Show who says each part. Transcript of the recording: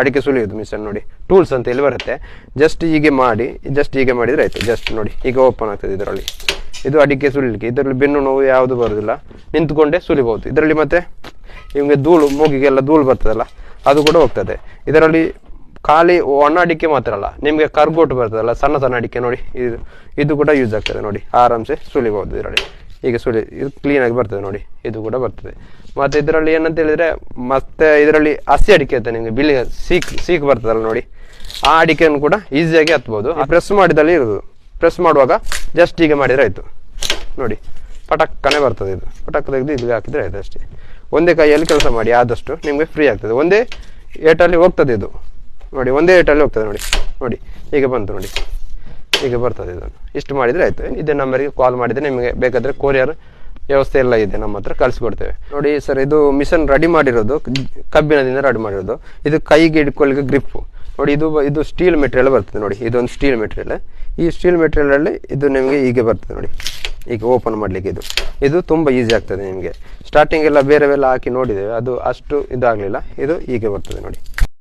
Speaker 1: ಅಡಿಕೆ ಸುಲಿಯೋದು ಮಿಷನ್ ನೋಡಿ. ಟೂಲ್ಸ್ ಅಂತ ಇಲ್ಲಿ ಬರುತ್ತೆ. ಜಸ್ಟ್ ಹೀಗೆ ಮಾಡಿ ಜಸ್ಟ್ ಹೀಗೆ ಮಾಡಿದರೆ ಆಯಿತು. ಜಸ್ಟ್ ನೋಡಿ. ಈಗ ಓಪನ್ ಆಗ್ತದೆ ಇದರಲ್ಲಿ. ಇದು ಅಡಿಕೆ ಸುಲಿಲಿಕ್ಕೆ. ಇದರಲ್ಲಿ ಬೆನ್ನು ನೋವು ಯಾವುದು ಬರೋದಿಲ್ಲ. ನಿಂತ್ಕೊಂಡೇ ಸುಲಿಬಹುದು. ಇದರಲ್ಲಿ ಮತ್ತೆ ಇವಂಗೆ ಧೂಳು, ಮೂಗಿಗೆಲ್ಲ ಧೂಳು ಬರ್ತದಲ್ಲ, ಅದು ಕೂಡ ಹೋಗ್ತದೆ. ಇದರಲ್ಲಿ ಖಾಲಿ ಒಣ ಅಡಿಕೆ ಮಾತ್ರ ಅಲ್ಲ, ನಿಮಗೆ ಕರ್ಗೋಟು ಬರ್ತದಲ್ಲ, ಸಣ್ಣ ಸಣ್ಣ ಅಡಿಕೆ ನೋಡಿ. ಇದು ಇದು ಕೂಡ ಯೂಸ್ ಆಗ್ತದೆ ನೋಡಿ. ಆರಾಮ್ಸೆ ಸುಲಿಬಹುದು ಇದರಲ್ಲಿ. ಈಗ ಸುಳಿ ಇದು ಕ್ಲೀನಾಗಿ ಬರ್ತದೆ ನೋಡಿ, ಇದು ಕೂಡ ಬರ್ತದೆ. ಮತ್ತೆ ಇದರಲ್ಲಿ ಏನಂತ ಹೇಳಿದ್ರೆ, ಮತ್ತೆ ಇದರಲ್ಲಿ ಹಸಿ ಅಡಿಕೆ ಅಂತ ನಿಮಗೆ ಬಿಳಿ ಸೀಕ್ ಸೀಕ್ ಬರ್ತದಲ್ಲ ನೋಡಿ, ಆ ಅಡಿಕೆಯನ್ನು ಕೂಡ ಈಸಿಯಾಗಿ ಹತ್ಬೋದು. ಪ್ರೆಸ್ ಮಾಡಿದಲ್ಲಿ ಇರೋದು. ಪ್ರೆಸ್ ಮಾಡುವಾಗ ಜಸ್ಟ್ ಹೀಗೆ ಮಾಡಿದ್ರೆ ಆಯ್ತು. ನೋಡಿ, ಪಟಕ್ಕನೆ ಬರ್ತದೆ ಇದು. ಪಟಕ್ ತೆಗೆದು ಇದು ಹಾಕಿದ್ರೆ ಆಯಿತು ಅಷ್ಟೇ. ಒಂದೇ ಕೈಯಲ್ಲಿ ಕೆಲಸ ಮಾಡಿ, ಆದಷ್ಟು ನಿಮಗೆ ಫ್ರೀ ಆಗ್ತದೆ. ಒಂದೇ ಏಟಲ್ಲಿ ಹೋಗ್ತದೆ ಇದು. ನೋಡಿ, ಒಂದೇ ಏಟಲ್ಲಿ ಹೋಗ್ತದೆ ನೋಡಿ ನೋಡಿ, ಈಗ ಬಂತು ನೋಡಿ. ಈಗ ಬರ್ತದೆ ಇದನ್ನು ಇಷ್ಟು ಮಾಡಿದರೆ ಆಯಿತು. ಇದೇ ನಂಬರಿಗೆ ಕಾಲ್ ಮಾಡಿದರೆ ನಿಮಗೆ ಬೇಕಾದರೆ ಕೊರಿಯರ್ ವ್ಯವಸ್ಥೆ ಎಲ್ಲ ಇದೆ, ನಮ್ಮ ಹತ್ರ ಕಳಿಸ್ಕೊಡ್ತೇವೆ ನೋಡಿ ಸರ್ ಇದು ಮಿಷನ್ ರೆಡಿ ಮಾಡಿರೋದು, ಕಬ್ಬಿಣದಿಂದ ರೆಡಿ ಮಾಡಿರೋದು. ಇದು ಕೈಗೆ ಹಿಡ್ಕೊಳ್ಳಿಕ್ಕೆ ಗ್ರಿಪ್ಪು ನೋಡಿ, ಇದು ಇದು ಸ್ಟೀಲ್ ಮೆಟೀರಿಯಲ್ ಬರ್ತದೆ ನೋಡಿ, ಇದೊಂದು ಸ್ಟೀಲ್ ಮೆಟೀರಿಯಲ್ ಈ ಸ್ಟೀಲ್ ಮೆಟೀರಿಯಲಲ್ಲಿ ಇದು ನಿಮಗೆ ಹೀಗೆ ಬರ್ತದೆ ನೋಡಿ. ಈಗ ಓಪನ್ ಮಾಡಲಿಕ್ಕೆ ಇದು. ಇದು ತುಂಬ ಈಸಿ ಆಗ್ತದೆ ನಿಮಗೆ. ಸ್ಟಾರ್ಟಿಂಗ್ ಎಲ್ಲ ಬೇರೆವೆಲ್ಲ ಹಾಕಿ ನೋಡಿದ್ದೇವೆ. ಅದು ಅಷ್ಟು ಇದಾಗಲಿಲ್ಲ. ಇದು ಹೀಗೆ ಬರ್ತದೆ ನೋಡಿ.